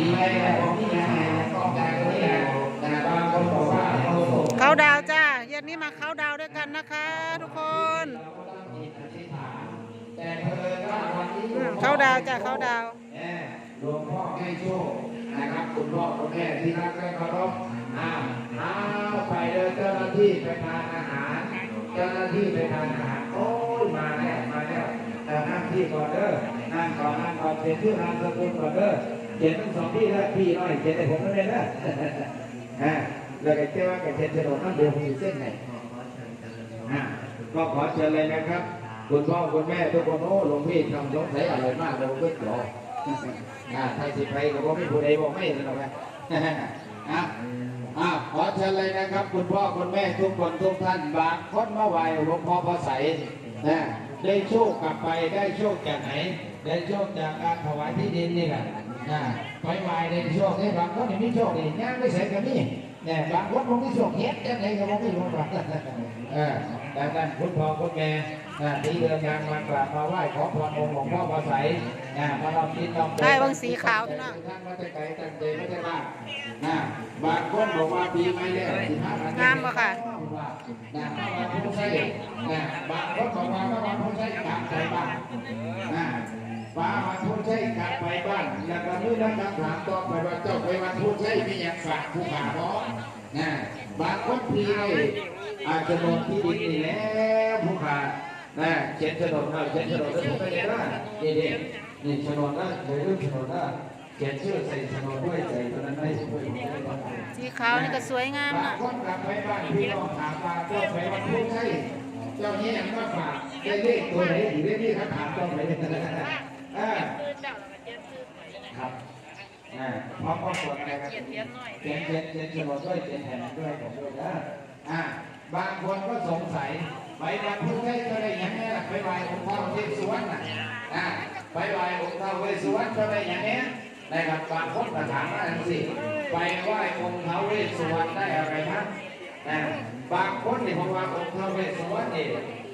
เขาส่งเขาดาวจ้าเย็นนี้มาเขาดาวด้วยกันนะคะ ทุกคนข้าว่าวันนี้อืมเขาดาวจ้าเขาดาวแม่หลวงพ่อให้โชคนะครับคุณพ่อคุณแม่ที่รักและเคารพอ้าวอ้าวไปเดินเจ้าหน้าที่ไปทานอาหารเจ้าหน้าที่ไปทานอาหารโอ้ยมาแล้วมาแล้วแต่นั่งที่ก่อนเด้อนั่งก่อนนั่งก่อนเขียนชื่อนามสกุลก่อนเด้อ เขียนทั้งสองที่ล้วพี่น้อยเขียนให้ผมด้วยนะอ่าแล้วก็เจ้าว่ากับเขียนโฉนดนั่นเดียวผมอยู่เส้นไหนก็ขอเชิญเลยนะครับคุณพ่อคุณแม่ทุกคนโอ้หลวงพี่ทำสงสัยอะไรมากเลยผมก็หล่ออ่าไทยสิไปก็บอกไม่พูดใดบอกไม่เลยหรอกนะอะอะขอเชิญเลยนะครับ คุณพ่อคุณแม่ทุกคนทุกท่านบางคนมาไหวหลวงพ่อพระใสนะ ได้โชคกลับไปได้โชคจากไหน ได้โชคจากการถวายที่ดินนี่แหละนะไปไหวได้โชคได้บางคนนี่มีโชคนี่ย่างไม่ใส่กันนี่เนี่ยบางคนผมมีโชคเฮ็ดยังไงก็บอกไม่รู้หรอกเออดังนั้นคุณพ่อคุณแม่อ่าที่เดินทางมากราบมาไหว้ขอพรองค์หลวงพ่อพระใสยอ่ามาลองกินลองได้บางสีขาวนะท่านมาแต่ไกลตั้งใจไม่ได้ว่าอ่าบางคนบอกว่าปีไม่แล้วสิบห้าวันงามปะค่ะ นะมาผู้ใช้นะบางคนบอกว่ามาผู้ใช้กลับไปบ้านนะป้ ใช้กลับไปบ้านแล้วก็มือนั้นคำถามต่อไปว่าเจ้าไปวันผู้ใช้มีอย่างฝากผู้ขาบ่นะบางคนพีเลยอาจจะโดนที่ดินนี่แล้วผู้ขานะเขียนโฉนดเอาเขียนโฉนดแล้วผมไปเลยนะเด็นี่โฉนดนะเดี๋ยวเรื่องโฉนดนะเขียนชื่อใส่โฉนดด้วยใส่ตอนนั้นให้ช่วยผมได้บ้างสีขาวนี่ก็สวยงามบางนะคนกลับไปบ้านพี่น้องถามมาเจ้าไปวันพุธใช่เจ้านี้ยังมาฝากได้เลขตัวไหนอยู่ได้ที่เขาถามตัวไหน เจ้าไปเลยอ่าครับอ่าพร้อมพร้อมกดอะไรครับเขียนเขียนเขียนเขียนเขียนฉลดด้วยเขียนแผ่นด้วยผมด้วยนะอ่าบางคนก็สงสัยไปวันพุธใช่ก็ได้ยังไงล่ะไปไหว้องค์ท้าวเวสสุวรรณน่ะอ่าไปไหว้องค์ท้าวเวสสุวรรณก็ได้ยังไงนะครับบางคนก็ถามว่าอย่างสิไปไหว้องค์ท้าวเวสสุวรรณได้อะไรมั้งนะบางคนนี่ผมว่าองค์ท้าวเวสสุวรรณนี่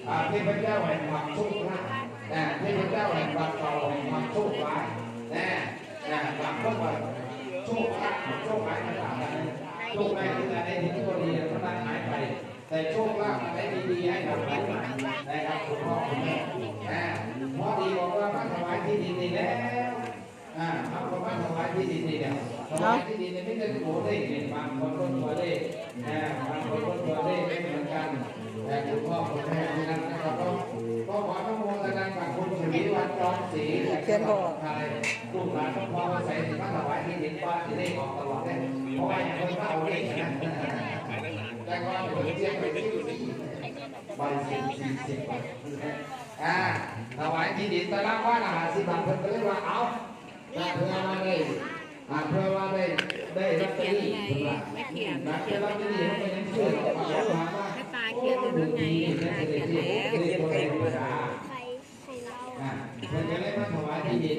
อ่าเทพเจ้าแห่งความโชคลาภนะเทพเจ้าแห่งความเก่าแห่งความโชคร้ายแนะนะบางคนว่าโชคลาภกับโชคร้ายต่างกันนโชคร้ายคืออะไรที่ตัวดีมันตั้งหายไป แต่โชคลาภอะไรดีๆให้กับเรานะครับคุณพ่อคุณแม่นะพ่อดีบอกว่ามาถวายที่ดินนี่แล้วอ่าครับประมาณถวายที่ดินนี่เนี่ยถวายที่ดินเนี่ยไม่ได้โอ้ได้เห็นบางคนต้นตัวเลขนะบางคนต้นตัวเลขไม่เหมือนกันแต่คุณพ่อคุณแม่ที่นั่นนะครับก็ก็ขออนุโม สีวันจอมศรีจากจังหวัดไทยลูกหลานต้องพอมาใส่สิมาถวายที่ดินบ้านที่เลขออกตลอดเลยเพราะว่าอย่างคนก็เอาเลขนะแต่ก็ผมเชียงไปที่ใบสี่สี่สิบบาทอ่าถวายที่ดินแตะลักว่าอาหารสิบบาทเพิ่นก็เลยว่าเอาเพื่อว่าได้อาเพื่อว่าได้ได้ลอตเตอรี่ถูกป่ะนักเก็ตลอตเตอรี่มันก็ยังเชื่อว่าเขาถามว่าโอ้ดูดีนี่จะได้ที่ได้ตัวเองภาษาอ่าเพื่อนก็เลยมาถวายที่ดิน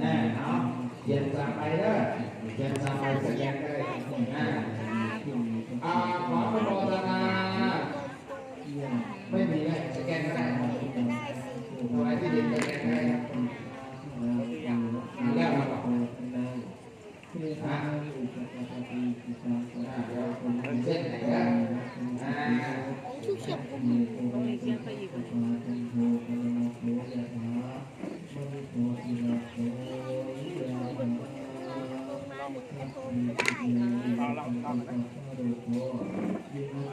แน่เนาะเขียนสั่งไปเด้อ เขียนสั่ Yeah.